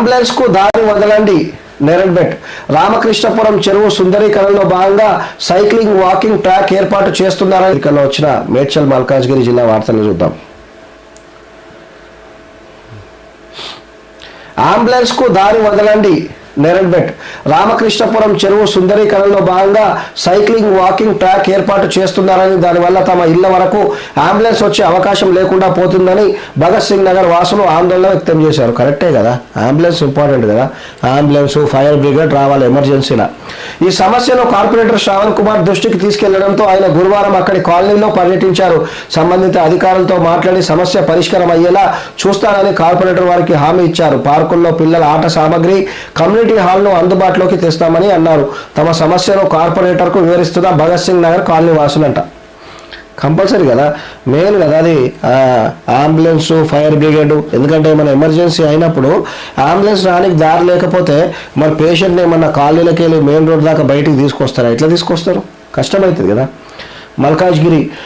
అంబులెన్స్కు దారి వదలండి నేరడ్బెట్ రామకృష్ణపురం చెరువు సుందరీకరణలో భాగంగా సైక్లింగ్ వాకింగ్ ట్రాక్ ఏర్పాటు చేస్తున్నారని ఇక్కడ వచ్చిన మేడ్చల్ మల్కాజ్గిరి జిల్లా వార్తలు చూద్దాం. అంబులెన్స్కు దారి వదలండి నెరల్బెట్ రామకృష్ణపురం చెరువు సుందరీకరణలో భాగంగా సైక్లింగ్ వాకింగ్ ట్రాక్ ఏర్పాటు చేస్తున్నారని దానివల్ల తమ ఇళ్ళ వరకు అంబులెన్స్ వచ్చే అవకాశం లేకుండా పోతుందని భగత్ సింగ్ నగర్ వాసులు ఆందోళన వ్యక్తం చేశారు. కరెక్టే కదా? అంబులెన్స్ ఇంపార్టెంట్ కదా? అంబులెన్స్ ఫైర్ బ్రిగేడ్ రావాలి ఎమర్జెన్సీలా. ఈ సమస్యను కార్పొరేటర్ శ్రావణ్ కుమార్ దృష్టికి తీసుకెళ్ళడంతో ఆయన గురువారం అక్కడి కాలనీలో పర్యటించారు. సంబంధిత అధికారులతో మాట్లాడి సమస్య పరిష్కారం అయ్యేలా చూస్తానని కార్పొరేటర్ వారికి హామీ ఇచ్చారు. పార్కుల్లో పిల్లల ఆట సామాగ్రి కమ్యూనిటీ హాల్ను అందుబాటులోకి తెస్తామని అన్నారు. తమ సమస్యను కార్పొరేటర్కు వివరిస్తున్న భగత్ సింగ్ నగర్ కాలనీ వాసులంట. కంపల్సరీ కదా? మెయిన్ కదా అది. Ambulance fire brigade. ఎందుకంటే ఏమైనా ఎమర్జెన్సీ అయినప్పుడు అంబులెన్స్ రానికి దారి లేకపోతే మరి పేషెంట్ని ఏమన్నా కాలనీలోకి వెళ్ళి మెయిన్ రోడ్ దాకా బయటికి తీసుకొస్తారా? ఎట్లా తీసుకొస్తారు? కష్టమవుతుంది కదా. మల్కాజ్గిరి